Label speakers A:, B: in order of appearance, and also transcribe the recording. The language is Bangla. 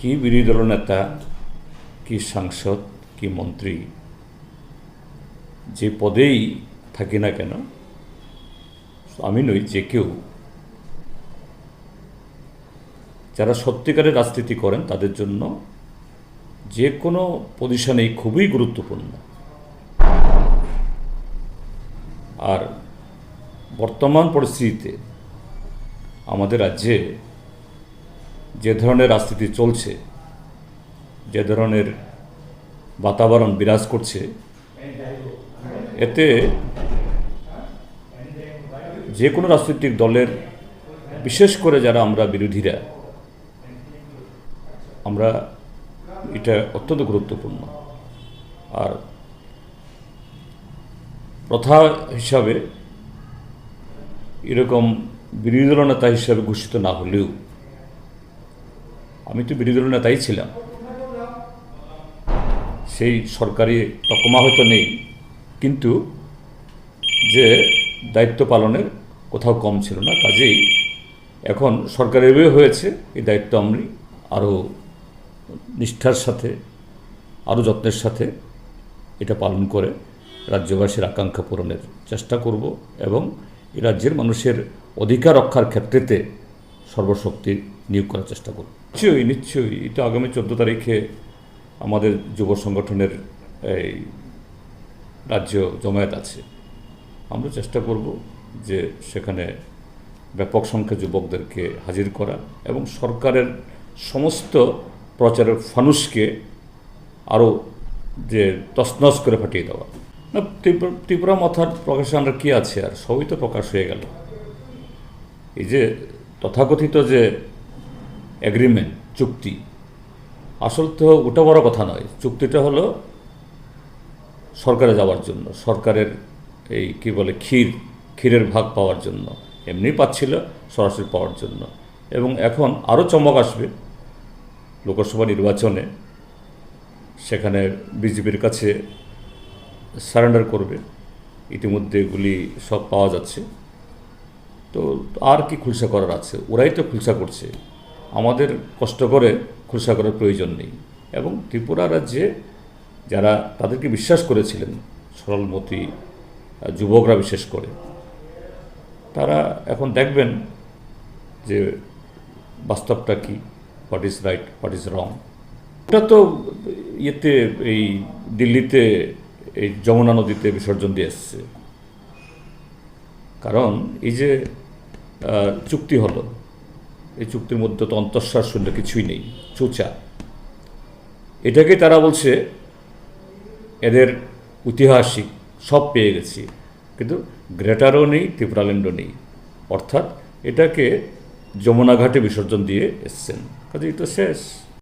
A: কি বিরোধী নেতা, কি সাংসদ, কি মন্ত্রী যে পদেই থাকি না কেন, আমি নই, যে কেউ। যারা সত্যিকারের রাজনীতি করেন, তাদের জন্য যে কোনো পজিশনেই খুবই গুরুত্বপূর্ণ। আর বর্তমান পরিস্থিতিতে আমাদের রাজ্যে যে ধরনের রাজনীতি চলছে, যে ধরনের বাতাবরণ বিরাজ করছে, এতে যে কোনো রাজনৈতিক দলের, বিশেষ করে যারা আমরা বিরোধীরা, আমরা এটা অত্যন্ত গুরুত্বপূর্ণ। আর প্রথা হিসাবে এরকম বিরোধী দল নেতা হিসাবে ঘোষিত না হলেও আমি তো বিরোধী দল নেতাই ছিলাম। সেই সরকারি তকমা হয়তো নেই, কিন্তু যে দায়িত্ব পালনের কোথাও কম ছিল না, কাজেই এখন সরকারের হয়েছে, এই দায়িত্ব আমি আরও নিষ্ঠার সাথে, আরও যত্নের সাথে এটা পালন করে রাজ্যবাসীর আকাঙ্ক্ষা পূরণের চেষ্টা করব এবং এই রাজ্যের মানুষের অধিকার রক্ষার ক্ষেত্রেতে সর্বশক্তি নিয়োগ করার চেষ্টা করব নিশ্চয়ই নিশ্চয়ই। এটা আগামী চোদ্দ তারিখে আমাদের যুব সংগঠনের এই রাজ্য জমায়েত আছে। আমরা চেষ্টা করব যে সেখানে ব্যাপক সংখ্যা যুবকদেরকে হাজির করা এবং সরকারের সমস্ত প্রচারের ফানুসকে আরও যে তসনস করে ফাটিয়ে দেওয়া। না ত্রিপুরা ত্রিপুরা মাথার প্রকাশে আমরা কী আছে আর সবই তো প্রকাশ হয়ে গেল। এই যে তথাকথিত যে এগ্রিমেন্ট চুক্তি, আসল তো ওটা বড় কথা নয়। চুক্তিটা হলো সরকারে যাওয়ার জন্য, সরকারের এই কি বলে ক্ষীর, ক্ষীরের ভাগ পাওয়ার জন্য এমনি পাচ্ছিল সরাসরি পাওয়ার জন্য। এবং এখন আরও চমক আসবে লোকসভা নির্বাচনে, সেখানে বিজেপির কাছে সারেন্ডার করবে। ইতিমধ্যে এগুলি সব পাওয়া যাচ্ছে। তো আর কি খুলসা করার আছে? ওরাই তো খুলসা করছে। আমাদের কষ্ট করে খুলসা করার প্রয়োজন নেই। এবং ত্রিপুরা রাজ্যে যারা তাদেরকে বিশ্বাস করেছিলেন, সরলমতি যুবকরা বিশেষ করে, তারা এখন দেখবেন যে বাস্তবটা কি what is right what is wrong ওটা তো ইয়েতে, এই দিল্লিতে এই যমুনা নদীতে বিসর্জন দিয়ে এসছে। কারণ এই যে চুক্তি হলো, এই চুক্তির মধ্যে তো অন্তঃশ্বাস শূন্য কিছুই নেই, চুচা। এটাকে তারা বলছে, এদের ঐতিহাসিক সব পেয়ে গেছি, কিন্তু গ্রেটারও নেই ত্রিপুরাল্যান্ডও নেই। অর্থাৎ এটাকে যমুনাঘাটে বিসর্জন দিয়ে এসছেন। কাজে এটা শেষ।